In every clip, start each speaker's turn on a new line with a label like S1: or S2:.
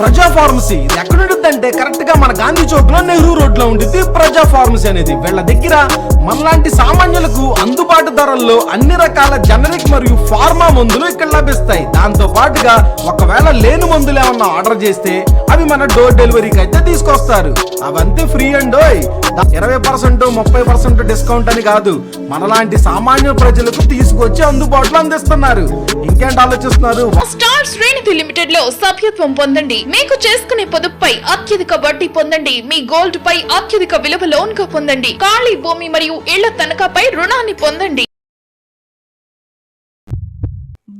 S1: ప్రజా ఫార్మసీ. ఇది ఎక్కడ ఉంటుందంటే కరెక్ట్గా మన గాంధీ చౌక్లో నెహ్రూ రోడ్లో ఉంటుంది ప్రజా ఫార్మసీ అనేది. వీళ్ళ దగ్గర మనలాంటి సామాన్యులకు అందుబాటు ధరల్లో అన్ని రకాల జనరిక్ మరియు ఫార్మా మందులు ఇక్కడ లభిస్తాయి. దాంతో పాటుగా ఒకవేళ లేని మందులు ఏమన్నా ఆర్డర్ చేస్తే అవి మన డోర్ డెలివరీకి అయితే తీసుకొస్తారు. అవంతే ఫ్రీ అండ్ ఇరవై పర్సెంట్ ముప్పై పర్సెంట్ డిస్కౌంట్ అని కాదు. మనలాంటి సామాన్య ప్రజలకు తీసుకొచ్చి అందుబాటులో అందిస్తున్నారు. ఇంకేంటి ఆలోచిస్తున్నారు?
S2: స్టార్ శ్రేణిధి లిమిటెడ్లో సభ్యత్వం పొందండి. మీకు చేసుకునే పొదుపుపై అత్యధిక వడ్డీ పొందండి. మీ గోల్డ్ పై అత్యధిక విలువ లోన్గా పొందండి. ఖాళీ భూమి మరియు ఇళ్ళ తనఖాపై రుణాన్ని పొందండి.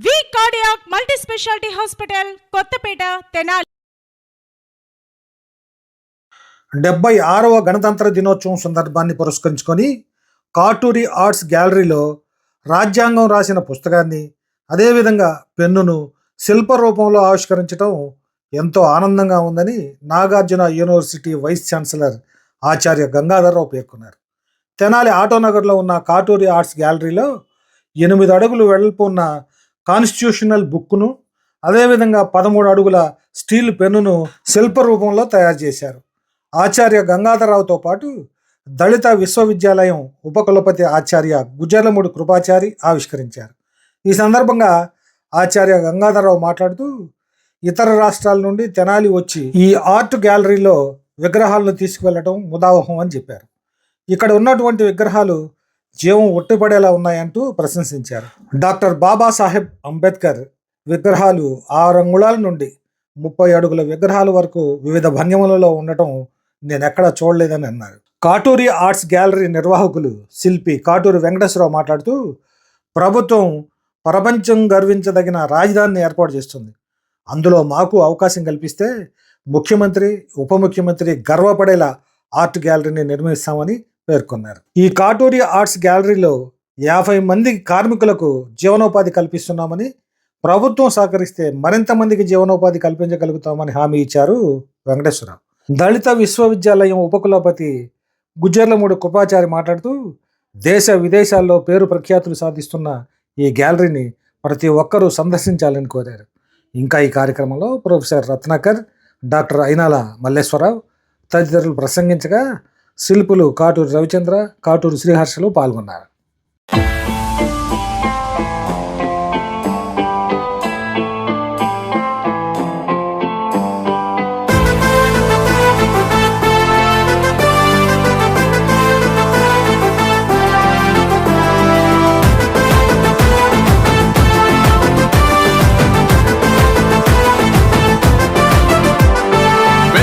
S3: V cardiac multi speciality hospital Kothapeta Tenali.
S4: డెబ్బై ఆరవ గణతంత్ర దినోత్సవం సందర్భాన్ని పురస్కరించుకొని కాటూరి ఆర్ట్స్ గ్యాలరీలో రాజ్యాంగం రాసిన పుస్తకాన్ని అదేవిధంగా పెన్నును శిల్ప రూపంలో ఆవిష్కరించడం ఎంతో ఆనందంగా ఉందని నాగార్జున యూనివర్సిటీ వైస్ ఛాన్సలర్ ఆచార్య గంగాధరరావు పేర్కొన్నారు. తెనాలి ఆటోనగర్లో ఉన్న కాటూరి ఆర్ట్స్ గ్యాలరీలో ఎనిమిది అడుగులు వెడల్పు ఉన్న కాన్స్టిట్యూషనల్ బుక్ను అదేవిధంగా పదమూడు అడుగుల స్టీల్ పెన్నును శిల్ప రూపంలో తయారు చేశారు. ఆచార్య గంగాధరరావుతో పాటు దళిత విశ్వవిద్యాలయం ఉపకులపతి ఆచార్య గుజర్లమూడి కృపాచారి ఆవిష్కరించారు. ఈ సందర్భంగా ఆచార్య గంగాధరరావు మాట్లాడుతూ ఇతర రాష్ట్రాల నుండి తెనాలి వచ్చి ఈ ఆర్ట్ గ్యాలరీలో విగ్రహాలను తీసుకువెళ్ళటం ముదావహం అని చెప్పారు. ఇక్కడ ఉన్నటువంటి విగ్రహాలు జీవం ఒట్టిపడేలా ఉన్నాయంటూ ప్రశంసించారు. డాక్టర్ బాబాసాహెబ్ అంబేద్కర్ విగ్రహాలు ఆరు అంగుళాల నుండి ముప్పై అడుగుల విగ్రహాల వరకు వివిధ భంగిమలలో ఉండటం నేను ఎక్కడా చూడలేదని అన్నారు. కాటూరి ఆర్ట్స్ గ్యాలరీ నిర్వాహకులు శిల్పి కాటూరి వెంకటేశ్వరరావు మాట్లాడుతూ ప్రభుత్వం ప్రపంచం గర్వించదగిన రాజధానిని ఏర్పాటు చేస్తుంది. అందులో మాకు అవకాశం కల్పిస్తే ముఖ్యమంత్రి ఉప ముఖ్యమంత్రి గర్వపడేలా ఆర్ట్ గ్యాలరీని నిర్మిస్తామని పేర్కొన్నారు. ఈ కాటూరి ఆర్ట్స్ గ్యాలరీలో యాభై మంది కార్మికులకు జీవనోపాధి కల్పిస్తున్నామని ప్రభుత్వం సహకరిస్తే మరింత మందికి జీవనోపాధి కల్పించగలుగుతామని హామీ ఇచ్చారు వెంకటేశ్వరరావు. దళిత విశ్వవిద్యాలయం ఉపకులపతి గుజ్జర్లమూడి కృపాచారి మాట్లాడుతూ దేశ విదేశాల్లో పేరు ప్రఖ్యాతులు సాధిస్తున్న ఈ గ్యాలరీని ప్రతి ఒక్కరూ సందర్శించాలని కోరారు. ఇంకా ఈ కార్యక్రమంలో ప్రొఫెసర్ రత్నాకర్ డాక్టర్ అయినాల మల్లేశ్వరరావు తదితరులు ప్రసంగించగా శిల్పులు కాటూరు రవిచంద్ర కాటూరు శ్రీహర్షలు పాల్గొన్నారు.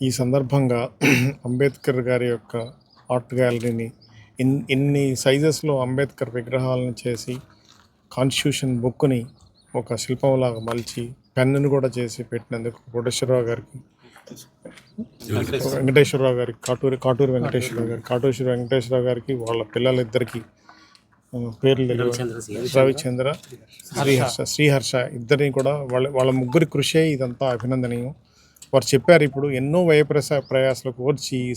S5: ఈ సందర్భంగా అంబేద్కర్ గారి యొక్క ఆర్ట్ గ్యాలరీని ఇన్ ఇన్ని సైజెస్లో అంబేద్కర్ విగ్రహాలను చేసి కాన్స్టిట్యూషన్ బుక్ని ఒక శిల్పంలాగా మలిచి పెన్నును కూడా చేసి పెట్టినందుకు కోటేశ్వరరావు గారికి వెంకటేశ్వరరావు గారికి కాటూరి కాటూరి వెంకటేశ్వరరావు గారికి కాటూరి వెంకటేశ్వరరావు గారికి వాళ్ళ పిల్లలిద్దరికి పేర్లు. రవిచంద్ర శ్రీహర్ష శ్రీహర్ష ఇద్దరిని కూడా వాళ్ళ వాళ్ళ ముగ్గురి కృషి ఇదంతా అభినందనీయం వారు చెప్పారు ఇప్పుడు ఎన్నో వ్యయ ప్రసా ప్రయాసాలకు వచ్చి ఈ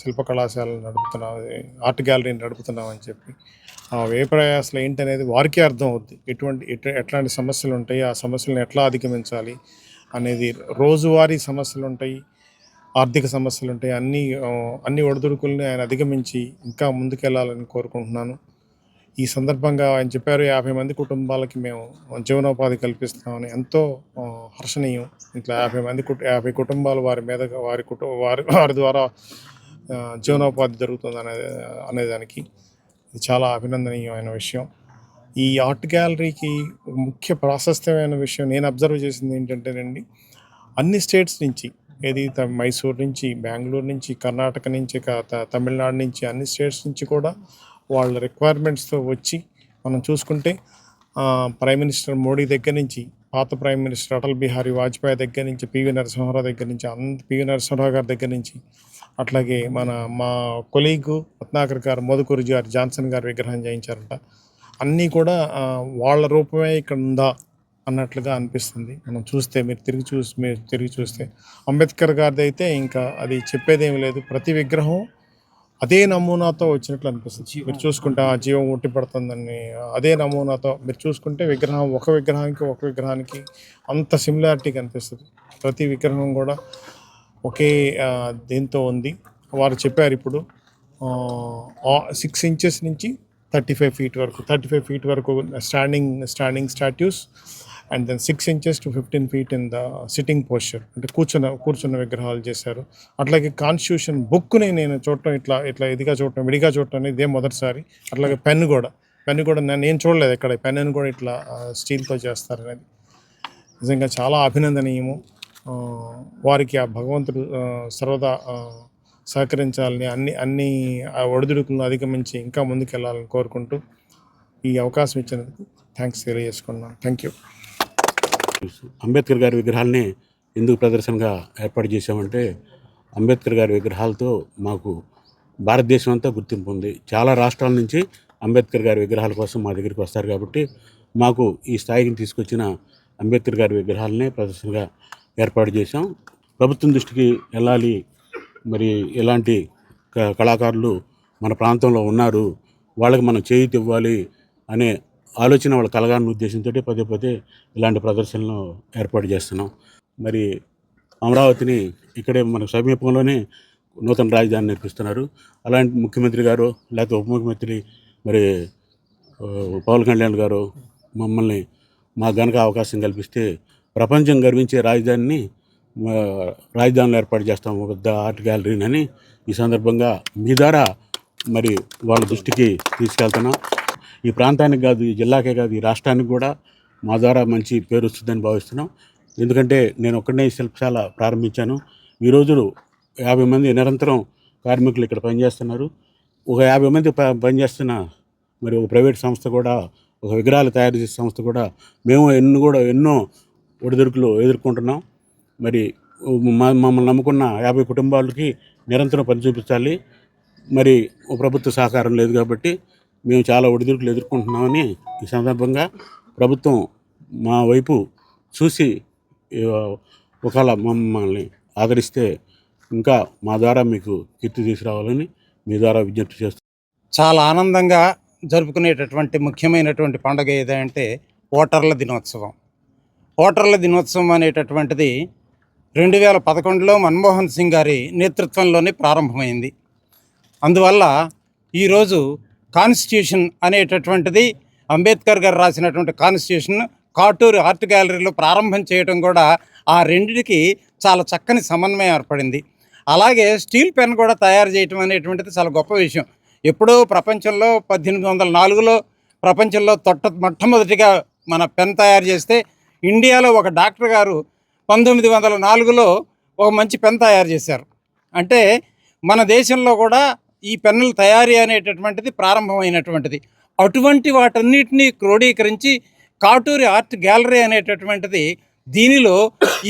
S5: శిల్ప కళాశాలను నడుపుతున్నాం ఆర్ట్ గ్యాలరీని నడుపుతున్నాం అని చెప్పి. ఆ వ్యయ ప్రయాసాలు ఏంటనేది వారికే అర్థం అవుద్ది. ఎటువంటి ఎట్లాంటి సమస్యలు ఉంటాయి ఆ సమస్యలను ఎట్లా అధిగమించాలి అనేది రోజువారీ సమస్యలు ఉంటాయి ఆర్థిక సమస్యలు ఉంటాయి అన్ని అన్ని ఒడిదుడుకుల్ని ఆయన అధిగమించి ఇంకా ముందుకెళ్ళాలని కోరుకుంటున్నాను. ఈ సందర్భంగా ఆయన చెప్పారు యాభై మంది కుటుంబాలకి మేము జీవనోపాధి కల్పిస్తామని ఎంతో హర్షణీయం. ఇట్లా యాభై మంది కుట యాభై కుటుంబాలు వారి మీద వారి కుటుంబ వారి వారి ద్వారా జీవనోపాధి జరుగుతుంది అనే అనేదానికి ఇది చాలా అభినందనీయమైన విషయం. ఈ ఆర్ట్ గ్యాలరీకి ముఖ్య ప్రాశస్త్యమైన విషయం నేను అబ్జర్వ్ చేసింది ఏంటంటేనండి అన్ని స్టేట్స్ నుంచి ఏది త- మైసూర్ నుంచి బెంగళూరు నుంచి కర్ణాటక నుంచి తమిళనాడు నుంచి అన్ని స్టేట్స్ నుంచి కూడా వాళ్ళ రిక్వైర్మెంట్స్తో వచ్చి మనం చూసుకుంటే ప్రైమ్ మినిస్టర్ మోడీ దగ్గర నుంచి పాత ప్రైమ్ మినిస్టర్ అటల్ బిహారీ వాజ్పేయి దగ్గర నుంచి పివి నరసింహారావు దగ్గర నుంచి అంత పివి నరసింహారావు గారి దగ్గర నుంచి అట్లాగే మన మా కొలీగ్ రత్నాకర్ గారు మధుకూరు గారు జాన్సన్ గారు విగ్రహం చేయించారంట. అన్నీ కూడా వాళ్ళ రూపమే ఇక్కడ ఉందా అన్నట్లుగా అనిపిస్తుంది. మనం చూస్తే మీరు తిరిగి చూసి మీరు తిరిగి చూస్తే అంబేద్కర్ గారిది అయితే ఇంకా అది చెప్పేదేమీ లేదు. ప్రతి విగ్రహం అదే నమూనాతో వచ్చినట్లు అనిపిస్తుంది. మీరు చూసుకుంటే ఆ జీవం ఉట్టి పడుతుందని అదే నమూనాతో మీరు చూసుకుంటే విగ్రహం ఒక విగ్రహానికి ఒక విగ్రహానికి అంత సిమిలారిటీ కనిపిస్తుంది. ప్రతి విగ్రహం కూడా ఒకే దీంతో ఉంది. వారు చెప్పారు ఇప్పుడు సిక్స్ ఇంచెస్ నుంచి థర్టీ ఫైవ్ ఫీట్ వరకు థర్టీ ఫైవ్ ఫీట్ వరకు standing standing statues and then six inches to fifteen feet in the sitting posture. అంటే కూర్చున్న కూర్చున్న విగ్రహాలు చేశారు. అట్లాగే కాన్స్టిట్యూషన్ బుక్ని నేను చూడటం ఇట్లా ఇట్లా ఇదిగా చూడటం విడిగా చూడటం అనేది ఇదే మొదటిసారి. అట్లాగే పెన్ కూడా. పెన్ కూడా నేను నేను చూడలేదు ఇక్కడ పెన్ను కూడా ఇట్లా స్టీల్తో చేస్తారు అనేది. నిజంగా చాలా అభినందనీయము. వారికి ఆ భగవంతుడు సర్వదా సహకరించాలని అన్ని అన్ని ఆ ఒడిదుడుకులను అధిగమించి ఇంకా ముందుకెళ్ళాలని కోరుకుంటూ ఈ అవకాశం ఇచ్చినందుకు థ్యాంక్స్ తెలియజేసుకున్నాను. Thank you.
S6: అంబేద్కర్ గారి విగ్రహాలని ఎందుకు ప్రదర్శనగా ఏర్పాటు చేశామంటే అంబేద్కర్ గారి విగ్రహాలతో మాకు భారతదేశం అంతా గుర్తింపు ఉంది. చాలా రాష్ట్రాల నుంచి అంబేద్కర్ గారి విగ్రహాల కోసం మా దగ్గరికి వస్తారు కాబట్టి మాకు ఈ స్థాయికి తీసుకొచ్చిన అంబేద్కర్ గారి విగ్రహాలనే ప్రదర్శనగా ఏర్పాటు చేశాం. ప్రభుత్వం దృష్టికి వెళ్ళాలి. మరి ఎలాంటి క- కళాకారులు మన ప్రాంతంలో ఉన్నారు వాళ్ళకి మనం చేయూతి ఇవ్వాలి అనే ఆలోచన వాళ్ళు కలగాలని ఉద్దేశంతో పదే పదే ఇలాంటి ప్రదర్శనలు ఏర్పాటు చేస్తున్నాం. మరి అమరావతిని ఇక్కడే మన సమీపంలోనే నూతన రాజధాని నిర్మిస్తున్నారు. అలాంటి ముఖ్యమంత్రి గారు లేకపోతే ఉప ముఖ్యమంత్రి మరి పవన్ కళ్యాణ్ గారు మమ్మల్ని మా గనక అవకాశం కల్పిస్తే ప్రపంచం గర్వించే రాజధానిని ఆ, రాజధానిలో ఏర్పాటు చేస్తాం ఒక పెద్ద ఆర్ట్ గ్యాలరీని అని ఈ సందర్భంగా మీ ద్వారా మరి వాళ్ళ దృష్టికి తీసుకెళ్తున్నాం. ఈ ప్రాంతానికి కాదు ఈ జిల్లాకే కాదు ఈ రాష్ట్రానికి కూడా మా ద్వారా మంచి పేరు వస్తుందని భావిస్తున్నాం. ఎందుకంటే నేను ఒక్కడనే శిల్పశాల ప్రారంభించాను. ఈ రోజు యాభై మంది నిరంతరం కార్మికులు ఇక్కడ పనిచేస్తున్నారు. ఒక యాభై మంది ప పనిచేస్తున్న మరి ఒక ప్రైవేట్ సంస్థ కూడా ఒక విగ్రహాలు తయారు చేసే సంస్థ కూడా మేము ఎన్నో కూడా ఎన్నో ఒడిదుడుకులు ఎదుర్కొంటున్నాం. మరి మా మమ్మల్ని నమ్ముకున్న యాభై కుటుంబాలకి నిరంతరం పని చూపించాలి. మరి ప్రభుత్వ సహకారం లేదు కాబట్టి మేము చాలా ఒడిదుడుకులు ఎదుర్కొంటున్నామని ఈ సందర్భంగా ప్రభుత్వం మా వైపు చూసి ఒకవేళ మమ్మల్ని ఆదరిస్తే ఇంకా మా ద్వారా మీకు కీర్తి తీసుకురావాలని మీ ద్వారా విజ్ఞప్తి చేస్తాం
S7: చాలా ఆనందంగా జరుపుకునేటటువంటి ముఖ్యమైనటువంటి పండుగ ఏదంటే ఓటర్ల దినోత్సవం. ఓటర్ల దినోత్సవం అనేటటువంటిది రెండు వేల పదకొండులో మన్మోహన్ సింగ్ గారి నేతృత్వంలోనే ప్రారంభమైంది. అందువల్ల ఈరోజు కాన్స్టిట్యూషన్ అనేటటువంటిది అంబేద్కర్ గారు రాసినటువంటి కాన్స్టిట్యూషన్ కాటూరు ఆర్ట్ గ్యాలరీలో ప్రారంభం చేయడం కూడా ఆ రెండిటికి చాలా చక్కని సమన్వయం ఏర్పడింది. అలాగే స్టీల్ పెన్ కూడా తయారు చేయటం అనేటువంటిది చాలా గొప్ప విషయం. ఎప్పుడో ప్రపంచంలో పద్దెనిమిది వందల నాలుగులో ప్రపంచంలో తొట్ట మొట్టమొదటిగా మన పెన్ తయారు చేస్తే ఇండియాలో ఒక డాక్టర్ గారు పంతొమ్మిది వందల నాలుగులో ఒక మంచి పెన్ తయారు చేశారు. అంటే మన దేశంలో కూడా ఈ పెన్నుల తయారీ అనేటటువంటిది ప్రారంభమైనటువంటిది. అటువంటి వాటన్నిటినీ క్రోడీకరించి కాటూరి ఆర్ట్ గ్యాలరీ అనేటటువంటిది దీనిలో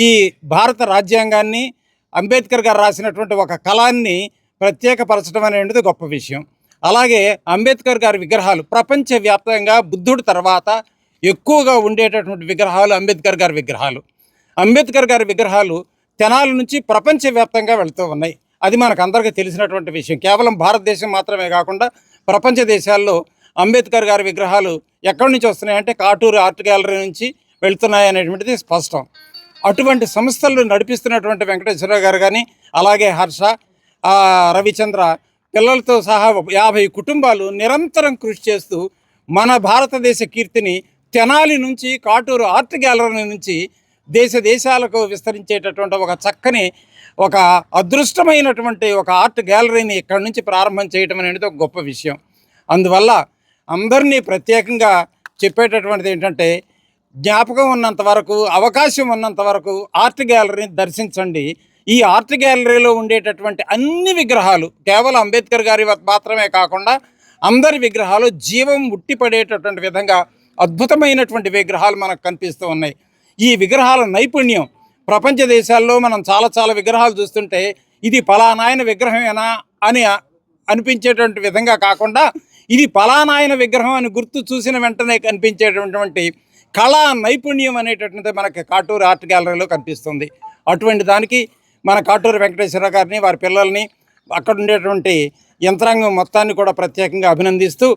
S7: ఈ భారత రాజ్యాంగాన్ని అంబేద్కర్ గారు రాసినటువంటి ఒక కళాన్ని ప్రత్యేకపరచడం అనేది గొప్ప విషయం. అలాగే అంబేద్కర్ గారి విగ్రహాలు ప్రపంచవ్యాప్తంగా బుద్ధుడి తర్వాత ఎక్కువగా ఉండేటటువంటి విగ్రహాలు అంబేద్కర్ గారి విగ్రహాలు. అంబేద్కర్ గారి విగ్రహాలు తెనాల నుంచి ప్రపంచవ్యాప్తంగా వెళుతూ ఉన్నాయి. అది మనకు అందరికీ తెలిసినటువంటి విషయం. కేవలం భారతదేశం మాత్రమే కాకుండా ప్రపంచ దేశాల్లో అంబేద్కర్ గారి విగ్రహాలు ఎక్కడి నుంచి వస్తున్నాయంటే కాటూరు ఆర్ట్ గ్యాలరీ నుంచి వెళ్తున్నాయి అనేటువంటిది స్పష్టం. అటువంటి సంస్థలు నడిపిస్తున్నటువంటి వెంకటేశ్వరరావు గారు కానీ అలాగే హర్ష రవిచంద్ర పిల్లలతో సహా ఒక యాభై కుటుంబాలు నిరంతరం కృషి చేస్తూ మన భారతదేశ కీర్తిని తెనాలి నుంచి కాటూరు ఆర్ట్ గ్యాలరీ నుంచి దేశ దేశాలకు విస్తరించేటటువంటి ఒక చక్కని ఒక అదృష్టమైనటువంటి ఒక ఆర్ట్ గ్యాలరీని ఇక్కడి నుంచి ప్రారంభం చేయటం అనేది ఒక గొప్ప విషయం. అందువల్ల అందరినీ ప్రత్యేకంగా చెప్పేటటువంటిది ఏంటంటే జ్ఞాపకం ఉన్నంత వరకు అవకాశం ఉన్నంత వరకు ఆర్ట్ గ్యాలరీని దర్శించండి. ఈ ఆర్ట్ గ్యాలరీలో ఉండేటటువంటి అన్ని విగ్రహాలు కేవలం అంబేద్కర్ గారి మాత్రమే కాకుండా అందరి విగ్రహాలు జీవం ఉట్టిపడేటటువంటి విధంగా అద్భుతమైనటువంటి విగ్రహాలు మనకు కనిపిస్తూ ఉన్నాయి. ఈ విగ్రహాల నైపుణ్యం ప్రపంచ దేశాల్లో మనం చాలా చాలా విగ్రహాలు చూస్తుంటే ఇది పలానాయన విగ్రహమేనా అని అనిపించేటువంటి విధంగా కాకుండా ఇది పలానాయన విగ్రహం అని గుర్తు చూసిన వెంటనే కనిపించేటటువంటి కళా నైపుణ్యం అనేటటువంటిది మనకి కాటూరు ఆర్ట్ గ్యాలరీలో కనిపిస్తుంది. అటువంటి దానికి మన కాటూరు వెంకటేశ్వర గారిని వారి పిల్లల్ని అక్కడ ఉండేటువంటి యంత్రాంగం మొత్తాన్ని కూడా ప్రత్యేకంగా అభినందిస్తూ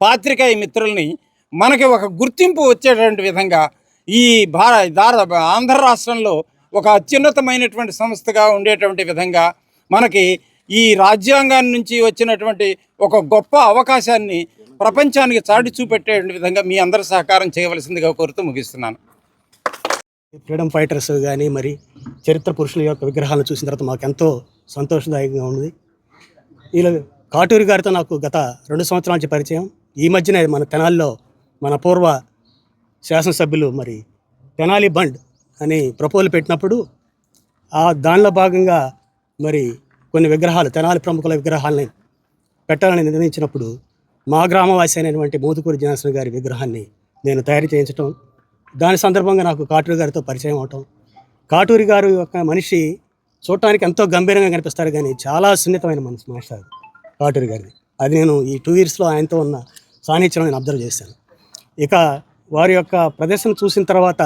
S7: పాత్రికేయ మిత్రుల్ని మనకి ఒక గుర్తింపు వచ్చేటువంటి విధంగా ఈ భార దార ఆంధ్ర రాష్ట్రంలో ఒక అత్యున్నతమైనటువంటి సంస్థగా ఉండేటువంటి విధంగా మనకి ఈ రాజ్యాంగం నుంచి వచ్చినటువంటి ఒక గొప్ప అవకాశాన్ని ప్రపంచానికి చాటి చూపెట్టే విధంగా మీ అందరి సహకారం చేయవలసిందిగా కోరుతూ ముగిస్తున్నాను.
S8: ఫ్రీడమ్ ఫైటర్స్ కానీ మరి చరిత్ర పురుషుల యొక్క విగ్రహాలను చూసిన తర్వాత మాకు ఎంతో సంతోషదాయకంగా ఉంది. ఇలా కాటూరి గారితో నాకు గత రెండు సంవత్సరాల నుంచి పరిచయం. ఈ మధ్యనే మన తెనాల్లో మన పూర్వ శాసనసభ్యులు మరి తెనాలి బండ్ అని ప్రపోజల్ పెట్టినప్పుడు ఆ దానిలో భాగంగా మరి కొన్ని విగ్రహాలు తెనాలి ప్రముఖుల విగ్రహాలని పెట్టాలని నిర్ణయించినప్పుడు మా గ్రామవాసి అయినటువంటి మోతుకూరి జనార్దన్ గారి విగ్రహాన్ని నేను తయారు చేయించటం దాని సందర్భంగా నాకు కాటూరి గారితో పరిచయం అవటం. కాటూరి గారు యొక్క మనిషి చూడటానికి ఎంతో గంభీరంగా కనిపిస్తారు కానీ చాలా సున్నితమైన మనసు మాట్లాడు కాటూరి గారిది. అది నేను ఈ టూ ఇయర్స్లో ఆయనతో ఉన్న సాన్నిధ్యం నేను అబ్జర్వ్ చేశాను. ఇక వారి యొక్క ప్రదర్శన చూసిన తర్వాత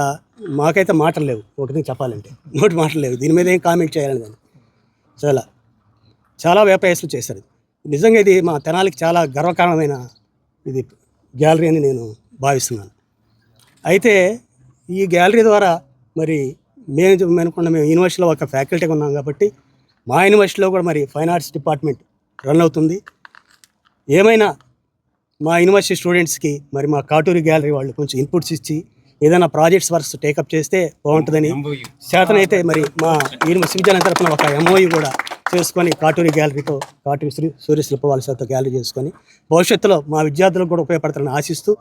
S8: మాకైతే మాటలు లేవు. ఒకటి చెప్పాలంటే. నోటి మాటలు లేవు. దీని మీద ఏం కామెంట్ చేయాలని దాన్ని చాలా చాలా వ్యాపారస్తులు చేశారు. నిజంగా ఇది మా తెనాలికి చాలా గర్వకారణమైన ఇది గ్యాలరీ అని నేను భావిస్తున్నాను. అయితే ఈ గ్యాలరీ ద్వారా మరి మేము అనుకున్న మేము యూనివర్సిటీలో ఒక ఫ్యాకల్టీగా ఉన్నాం కాబట్టి మా యూనివర్సిటీలో కూడా మరి ఫైన్ ఆర్ట్స్ డిపార్ట్మెంట్ రన్ అవుతుంది. ఏమైనా మా యూనివర్సిటీ స్టూడెంట్స్కి మరి మా కాటూరి గ్యాలరీ వాళ్ళు కొంచెం ఇన్పుట్స్ ఇచ్చి ఏదైనా ప్రాజెక్ట్స్ వర్క్స్ టేకప్ చేస్తే బాగుంటుందని చేతనైతే మరి మా యూనివర్సిటీ విద్యాలయం తరఫున ఒక ఎంఓయూ కూడా చేసుకొని కాటూరి గ్యాలరీతో కాటూరి శ్రీ సూర్య శిల్ప వాళ్ళతో గ్యాలరీ చేసుకొని భవిష్యత్తులో మా విద్యార్థులకు కూడా ఉపయోగపడతారని ఆశిస్తూ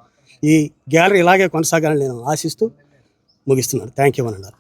S8: ఈ గ్యాలరీ ఇలాగే కొనసాగాలని నేను ఆశిస్తూ ముగిస్తున్నాను. థ్యాంక్ యూ అని అన్నారు